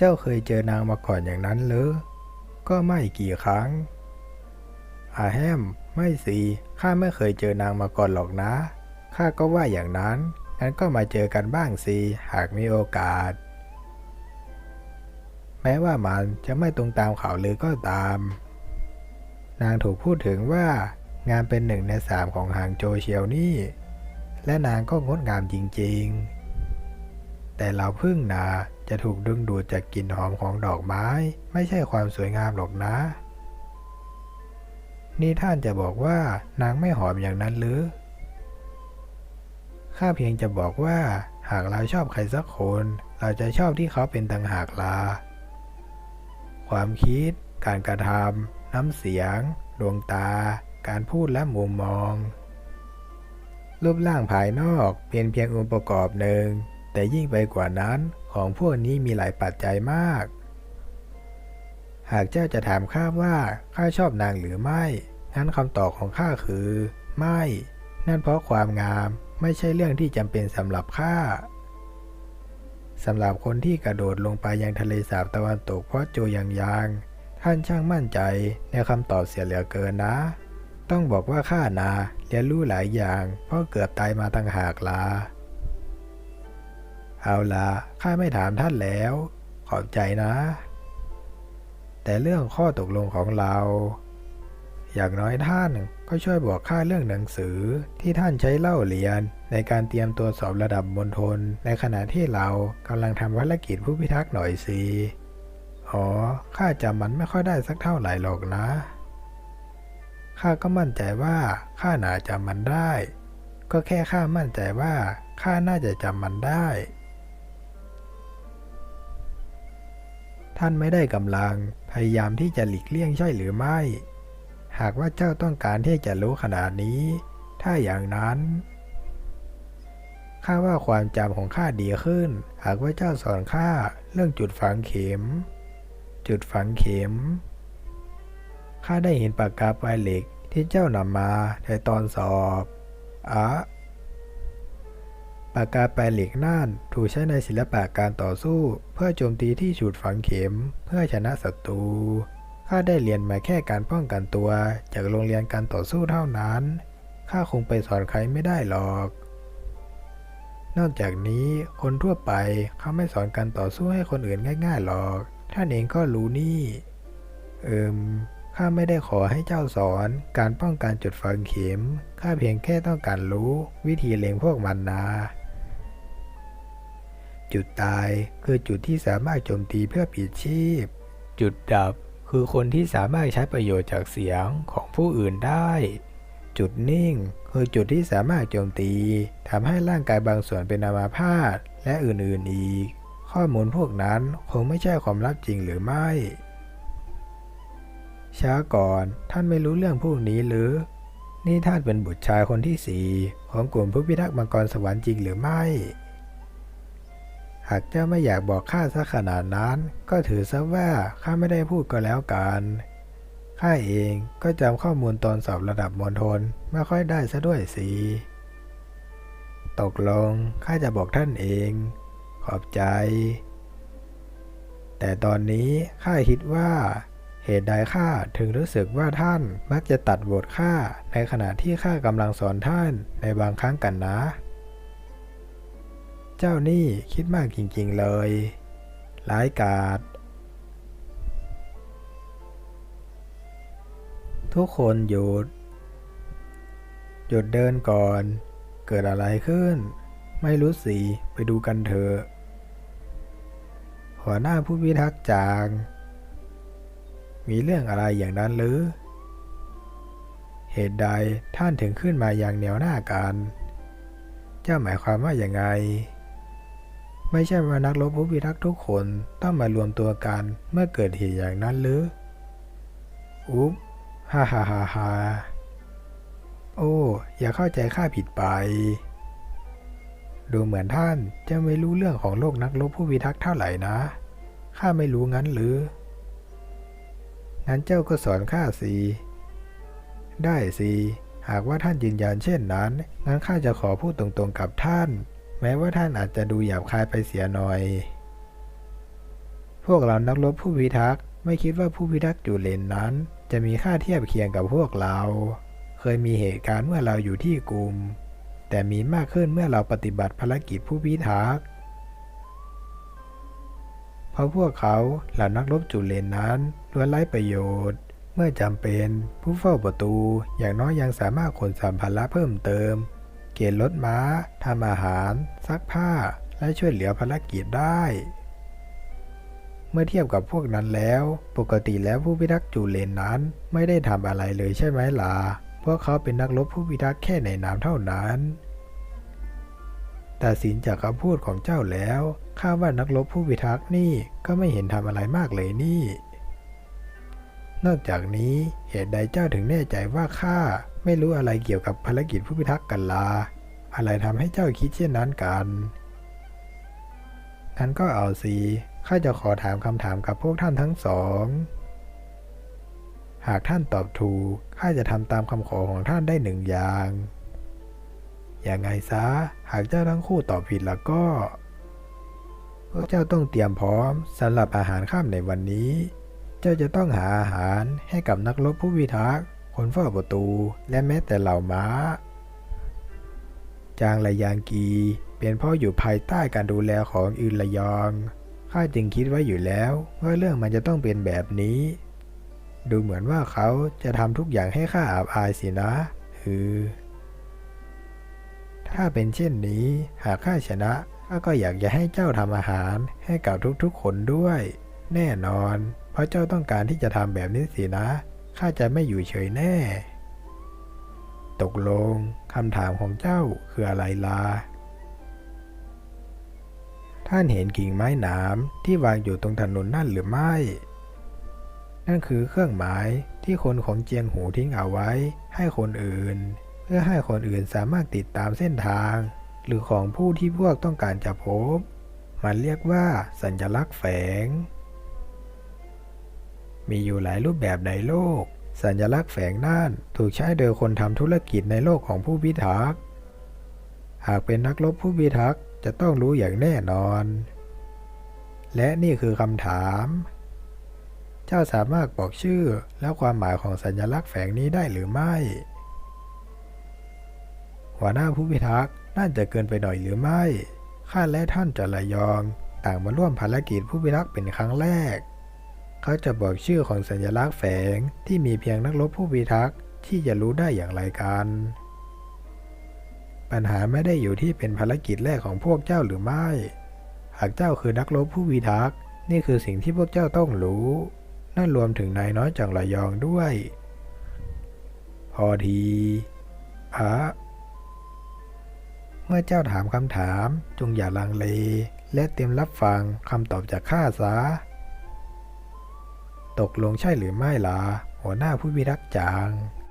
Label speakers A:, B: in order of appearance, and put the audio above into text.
A: เจ้าเคยเจอนางมาก่อนอย่างนั้นเหรือก็ไม่กี่ครั้งอาแฮมไม่สิข้าไม่เคยเจอนางมาก่อนหรอกนะ ข้าก็ว่าอย่างนั้น งั้นก็มาเจอกันบ้างสิ หากมีโอกาส แม้ว่ามันจะไม่ตรงตามข่าวลือก็ตาม นางถูกพูดถึงว่างานเป็นหนึ่งในสามของหางโจเชียวนี่ และนางก็งดงามจริงๆ แต่เราพึ่งนา จะถูกดึงดูดจากกลิ่นหอมของดอกไม้ ไม่ใช่ความสวยงามหรอกนะ นี่ท่านจะบอกว่านางไม่หอมอย่างนั้นหรือ ข้าเพียงจะบอกว่า หากเราชอบใครสักคน เราจะชอบที่เขาเป็นต่างหากลา ความคิด การกระทำน้ำเสียง ดวงตา การพูดและมุมมอง รูปร่างภายนอกเป็นเพียงองค์ประกอบหนึ่ง แต่ยิ่งไปกว่านั้น ของพวกนี้มีหลายปัจจัยมาก หากเจ้าจะถามข้าว่าข้าชอบนางหรือไม่งั้นคำตอบของข้าคือ ไม่ นั่นเพราะความงามไม่ใช่เรื่องที่จำเป็นสำหรับข้าสำหรับคนที่กระโดดลงไปยังทะเลสาบตะวันตกเพราะโจอย่างยาง ท่านช่างมั่นใจในคำตอบเสียเหลือเกินนะ ต้องบอกว่าข้านาเรียนรู้หลายอย่าง เพราะเกือบตายมาตั้งหากลา เอาละข้าไม่ถามท่านแล้ว ขอบใจนะ แต่เรื่องข้อตกลงของเรา อย่างน้อยท่านก็ช่วยบอกข้าเรื่องหนังสือที่ท่านใช้เล่าเรียน ในการเตรียมตัวสอบระดับมณฑลในขณะที่เรากำลังทำภารกิจผู้พิทักษ์หน่อยสิอ๋อข้าจำมันไม่ค่อยได้สักเท่าไหร่หรอกนะข้าก็มั่นใจว่าข้าหน่าจำมันได้ ก็แค่ข้ามั่นใจว่าข้าน่าจะจำมันได้ ท่านไม่ได้กำลังพยายามที่จะหลีกเลี่ยงใช่หรือไม่ หากว่าเจ้าต้องการที่จะรู้ขนาดนี้ ถ้าอย่างนั้นข้าว่าความจำของข้าดีขึ้น หากว่าเจ้าสอนข้าเรื่องจุดฝังเข็ม จุดฝังเข็มข้าได้เห็นปากกาปลายเหล็กที่เจ้านำมาในตอนสอบอะ ปากกาปลเหล็กนั่นถูกใช้ในศิลปะการต่อสู้ เพื่อโจมตีที่จุดฝังเข็ม เพื่อชนะศัตรูข้าได้เรียนมาแค่การป้องกันตัว จากโรงเรียนการต่อสู้เท่านั้นข้าคงไปสอนใครไม่ได้หรอก นอกจากนี้คนทั่วไปเขาไม่สอนการต่อสู้ให้คนอื่นง่ายๆหรอก ท่านเองก็รู้นี่ เอิมข้าไม่ได้ขอให้เจ้าสอนการป้องกันจุดฝังเข็ม ข้าเพียงแค่ต้องการรู้วิธีเล็งพวกมันนา จุดตายคือจุดที่สามารถโจมตีเพื่อปิดชีพ จุดดับคือคนที่สามารถใช้ประโยชน์จากเสียงของผู้อื่นได้ จุดนิ่ง คือจุดที่สามารถโจมตีทำให้ร่างกายบางส่วนเป็นอัมาพาตและอื่นๆอีก ข้อมูลพวกนั้นคงไม่ใช่ความลับจริงหรือไม่ ช้าก่อนท่านไม่รู้เรื่องพวกนี้หรือ นี่ท่านเป็นบุตรชายคนที่สี่ของกลุ่มผู้พิทักษ์มังกรสวรรค์จริงหรือไม่ หากเจ้าไม่อยากบอกข้าซะขนาดนั้น ก็ถือซะว่าข้าไม่ได้พูดก็แล้วกันข้าเองก็จำข้อมูลตอนสอบระดับมณฑลไม่ค่อยได้ซะด้วยสิตกลงข้าจะบอกท่านเอง ขอบใจ แต่ตอนนี้ข้าคิดว่า เหตุใดข้าถึงรู้สึกว่าท่านมักจะตัดบทข้าในขณะที่ข้ากำลังสอนท่านในบางครั้งกันนะ เจ้านี่คิดมากจริง ๆ เลยร้ายกาจทุกคนหยุด หยุดเดินก่อน เกิดอะไรขึ้น ไม่รู้สิ ไปดูกันเถอะ หัวหน้าผู้พิทักษ์จาง มีเรื่องอะไรอย่างนั้นหรือ เหตุใดท่านถึงขึ้นมาอย่างเหนียวหน้ากัน เจ้าหมายความว่าอย่างไง ไม่ใช่ว่านักรบผู้พิทักษ์ทุกคนต้องมารวมตัวกันเมื่อเกิดเหตุอย่างนั้นหรือ อุ๊บฮ่าฮ่าฮ่าฮ่าโอ้ อย่าเข้าใจข้าผิดไป ดูเหมือนท่านจะไม่รู้เรื่องของโลกนักรบผู้พิทักษ์เท่าไหร่นะ ข้าไม่รู้งั้นหรือ งั้นเจ้าก็สอนข้าสิ ได้สิ หากว่าท่านยืนยันเช่นนั้น งั้นข้าจะขอพูดตรงๆกับท่าน แม้ว่าท่านอาจจะดูหยาบคายไปเสียหน่อย พวกเรานักรบผู้พิทักษ์ไม่คิดว่าผู้พิทักษ์จูเลนนั้น จะมีค่าเทียบเคียงกับพวกเรา เคยมีเหตุการณ์เมื่อเราอยู่ที่กลุ่ม แต่มีมากขึ้นเมื่อเราปฏิบัติภารกิจผู้พิทักษ์เพราะพวกเขาเหล่านักรบจูเลนนั้นล้วนไร้ประโยชน์เมื่อจำเป็นผู้เฝ้าประตูอย่างน้อยยังสามารถขนสัมภาระเพิ่มเติม เกณฑ์รถม้าทำอาหาร ซักผ้า และช่วยเหลือภารกิจได้ เมื่อเทียบกับพวกนั้นแล้ว ปกติแล้วผู้พิทักษ์จูเลนนั้นไม่ได้ทำอะไรเลยใช่ไหมล่ะเพราะเขาเป็นนักรบผู้พิทักษ์แค่ในนามเท่านั้นแต่สินจากคำพูดของเจ้าแล้วข้าว่านักรบผู้พิทักษ์นี่ก็ไม่เห็นทำอะไรมากเลยนี่ นอกจากนี้เหตุใดเจ้าถึงแน่ใจว่าข้า ไม่รู้อะไรเกี่ยวกับภารกิจผู้พิทักษ์กันลา อะไรทำให้เจ้าคิดเช่นนั้นกันงั้นก็เอาสิข้าจะขอถามคำถามกับพวกท่านทั้งสอง หากท่านตอบถูกข้าจะทำตามคำขอของท่านได้หนึ่งอย่างอย่างไงซะ หากเจ้าทั้งคู่ตอบผิดแล้วก็พวกเจ้าต้องเตรียมพร้อมสำหรับอาหารข้ามในวันนี้ เจ้าจะต้องหาอาหารให้กับนักรบผู้พิทักษ์ คนเฝ้าประตูและแม้แต่เหล่าม้า จางระยางกีเป็นพ่ออยู่ภายใต้การดูแลของอื่นระยองข้าจึงคิดไว้อยู่แล้วว่าเรื่องมันจะต้องเป็นแบบนี้ ดูเหมือนว่าเขาจะทำทุกอย่างให้ข้าอับอายสินะฮือถ้าเป็นเช่นนี้ หากข้าชนะข้าก็อยากจะให้เจ้าทำอาหารให้กับทุกๆคนด้วย แน่นอน เพราะเจ้าต้องการที่จะทำแบบนี้สินะ ข้าจะไม่อยู่เฉยแน่ ตกลงคำถามของเจ้าคืออะไรล่ะท่านเห็นกิ่งไม้หนามที่วางอยู่ตรงถนนนั่นหรือไม่ นั่นคือเครื่องหมายที่คนของเจียงหูทิ้งเอาไว้ให้คนอื่น เพื่อให้คนอื่นสามารถติดตามเส้นทาง หรือของผู้ที่พวกต้องการจะพบ มันเรียกว่าสัญลักษณ์แฝง มีอยู่หลายรูปแบบในโลก สัญลักษณ์แฝงนั่นถูกใช้โดยคนทำธุรกิจในโลกของผู้พิทักษ์ หากเป็นนักรบผู้พิทักษ์จะต้องรู้อย่างแน่นอน และนี่คือคำถาม เจ้าสามารถบอกชื่อและความหมายของสัญลักษณ์แฝงนี้ได้หรือไม่ หัวหน้าผู้พิทักษ์น่าจะเกินไปหน่อยหรือไม่ข้าและท่านจะระยอง ต่างมาร่วมภารกิจผู้พิทักษ์เป็นครั้งแรก เขาจะบอกชื่อของสัญลักษณ์แฝงที่มีเพียงนักรบผู้พิทักษ์ที่จะรู้ได้อย่างไรกัน ปัญหาไม่ได้อยู่ที่เป็นภารกิจแรกของพวกเจ้าหรือไม่ หากเจ้าคือนักรบผู้พิทักษ์นี่คือสิ่งที่พวกเจ้าต้องรู้ นั่นรวมถึงนายน้อยจากระยองด้วย พอทีอะเมื่อเจ้าถามคำถามจงอย่าลังเล และเตรียมรับฟังคำตอบจากข้าซะ ตกลงใช่หรือไม่ล่ะหัวหน้าผู้พิทักษ์จาง